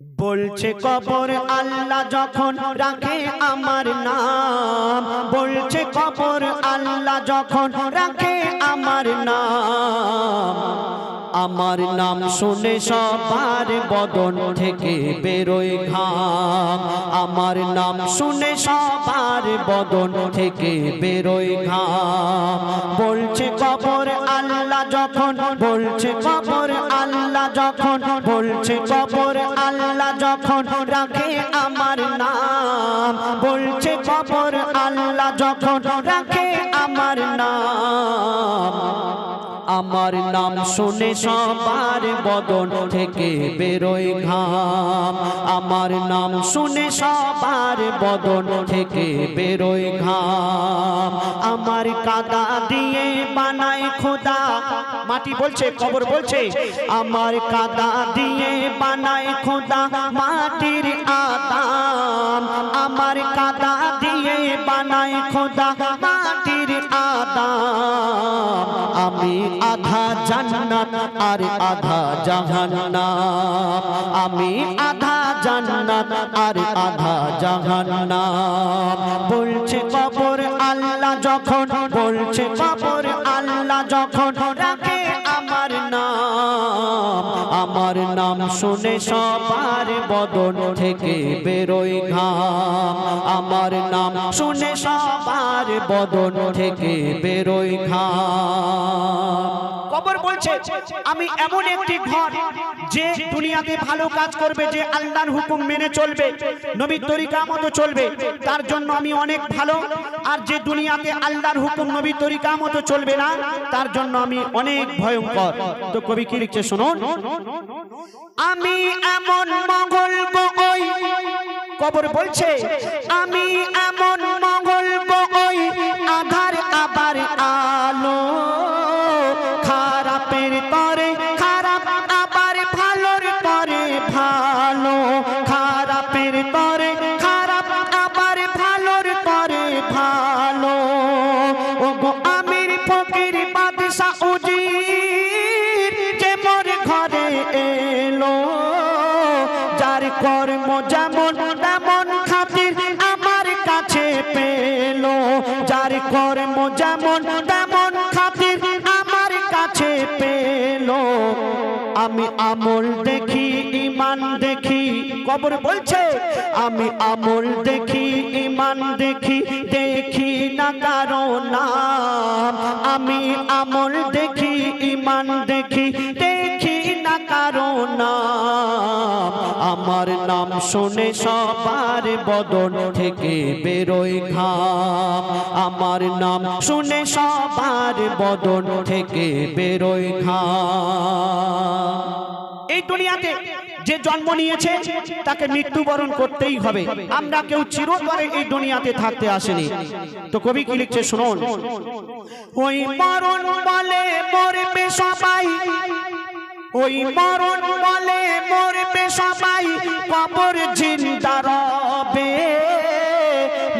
বলছে কবর আল্লাহ যখন রাখে আমার নাম। বলছে কবর আল্লাহ যখন রাখে আমার নাম। আমার নাম শুনে সবার বদন থেকে বেরোয় ঘাম। আমার নাম শুনে সবার বদন থেকে বেরোয় ঘাম। বলছে কবর আল্লাহ যখন বলছে কবর আল্লাহ যখন বলছে কবর রাখে আমার নাম। বলছে কবর আল্লাহ যখন রাখে আমার নাম। আমার নাম শুনে সবার বদন থেকে বেরোয় ঘাম। আমার নাম শুনে সবার বদন থেকে বেরোয় ঘাম। আমার কাদা দিয়ে বানায় খোদা। মাটি বলছে, কবর বলছে। আমার কাদা দিয়ে বানায় খোদা মাটির আদাম আমার কাদা দিয়ে বানায় খোদা মাটির আদাম আমি আধা জান্নাত আর আধা জাহান্নাম। আমি আধা জান্নাত আর আধা জাহান্নাম। বলছে কবর আল্লাহ যখন, বলছে কবর শুনে সবার বদন থেকে বেরোই ঘাম। আমার নাম শুনে সবার বদন থেকে বেরোই ঘাম। কবর বলছে, আমি এমন একটি ঘর যে দুনিয়াতে ভালো কাজ করবে, যে আল্লাহর হুকুম মেনে চলবে, নবীর তরিকা মতো চলবে। তার জন্য আমি অনেক ভালো, আর যে দুনিয়াতে আল্লাহর হুকুম, নবীর তরিকা মতো চলবে না, তার জন্য আমি অনেক ভয়ঙ্কর। তো কবি কি লিখছে শুনুন? আমি এমন মঙ্গল কবর বলছে, আমি এমন আমল দেখি ইমান দেখি। কবর বলছে, আমি আমল দেখি ইমান দেখি দেখি না কারও নাম। আমি আমল দেখি ইমান দেখি দেখি না কারও নাম। আমার নাম শুনে সবার বদন থেকে বেরোয় ঘাম। আমার নাম শুনে সবার বদন থেকে বেরোয় ঘাম। এই দুনিয়াতে যে জন্ম নিয়েছে, তাকে মৃত্যুবরণ করতেই হবে। আমরা কেউ চিরতরে এই দুনিয়াতে থাকতে আসেনি। তো কবি কি লিখছে শুনুন? ওই মরণ বলে মরবে সবাই। ওই মরণ বলে মরবে সবাই। কবর জিন্দা রবে।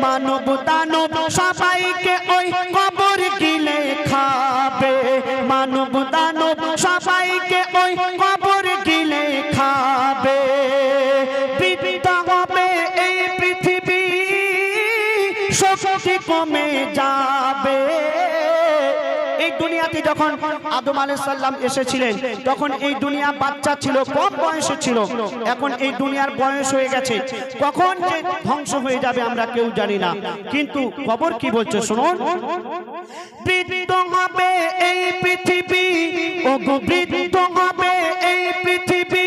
মানব দানব সবাইকে শক্তি কমে যাবে। এই দুনিয়াতে যখন আদম আলাইহিস সালাম এসেছিলেন, তখন এই দুনিয়া বাচ্চা ছিল, কম বয়সে ছিল। এখন এই দুনিয়ার বয়স হয়ে গেছে। কখন যে ধ্বংস হয়ে যাবে আমরা কেউ জানি না। কিন্তু খবর কি বলছে শুনুন। বৃদ্ধ হবে এই পৃথিবী বৃদ্ধ হবে এই পৃথিবী,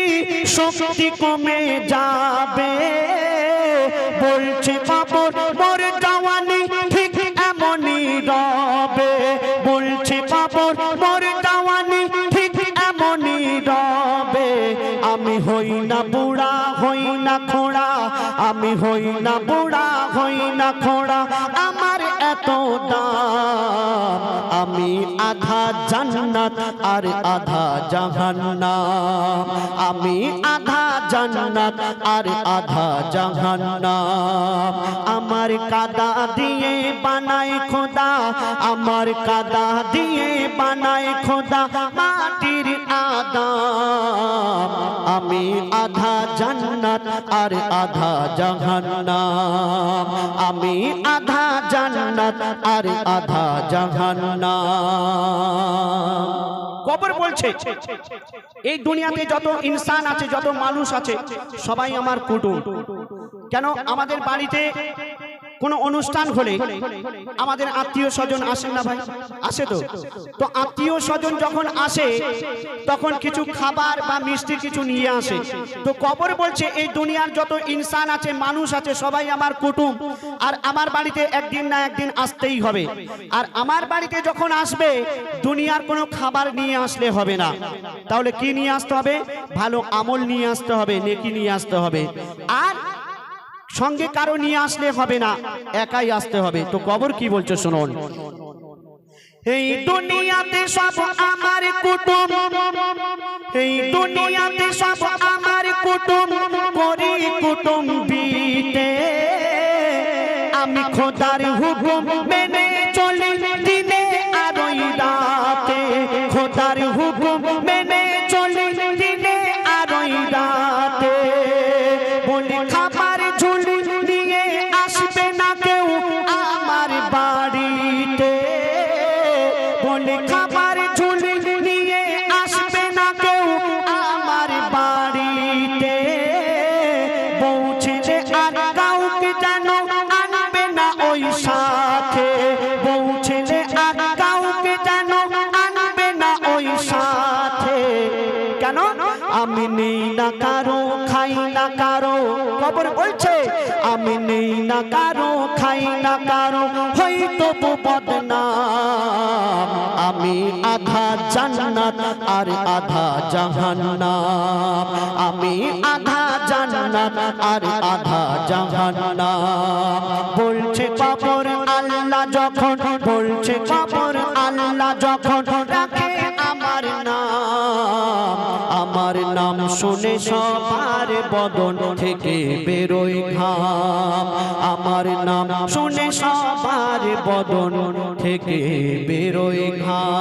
শক্তি কমে যাবে। হই না বুড়া হই না খোড়া। আমি আধা জান্নাত আর আধা জাহান্নাম। আমি আধা জান্নাত আর আধা জাহান্নাম। আমার কাদা দিয়ে বানায় খোদা, আমার কাদা দিয়ে বানায় খোদা মাটির আদাম। আমি আধা জান্নাত জান্নাত আর আধা জাহান্নাম। আমি আধা জান্নাত আর আধা না কবর বলছে, এই দুনিয়াতে যত ইনসান আছে, যত মানুষ আছে, সবাই আমার কুটুম। কেন আমাদের বাড়িতে কোনো অনুষ্ঠান হলে আমাদের আত্মীয় স্বজন আসেন না ভাই? আসে তো। তো আত্মীয় স্বজন যখন আসে, তখন কিছু খাবার বা মিষ্টি কিছু নিয়ে আসে। তো কবর বলছে, এই দুনিয়ার যত ইনসান আছে, মানুষ আছে, সবাই আমার কুটুম। আর আমার বাড়িতে একদিন না একদিন আসতেই হবে। আর আমার বাড়িতে যখন আসবে, দুনিয়ার কোনো খাবার নিয়ে আসলে হবে না। তাহলে কি নিয়ে আসতে হবে? ভালো আমল নিয়ে আসতে হবে, নেকি নিয়ে আসতে হবে। আর সঙ্গে কারও নিয়ে আসলে হবে না, একাই আসতে হবে। তো কবর কি বলছো শুনুন। এই দুনিয়াতে সব আমার কুটুম, এই দুনিয়াতে সব আমার কুটুম, করি কুটুম বিতে। আমি খোদার হুকুম মেনে চলি। পৌঁছেছে আর কাউকে আনবে না ওই সাথে পৌঁছেছে আর কাউকে আনবে না ওই সাথে কেন? আমি নেই না কারও, খাই না কারও। কবর বলছে, আমি নেই না কারও, খাই না কারও। হয়তো বদনাম। আমি আধা জান্নাত আর আধা জাহান্নাম। আমি আধা জান্নাত আর আধা জাহান্নাম। বলছে কবর আল্লাহ যখন, বলছে কবর আল্লাহ যখন রাখে আমার নাম। আমার নাম শুনে সবার বদন থেকে বেরোয় ঘাম। আমার নাম শুনে সবার বদন থেকে বেরোয় ঘাম।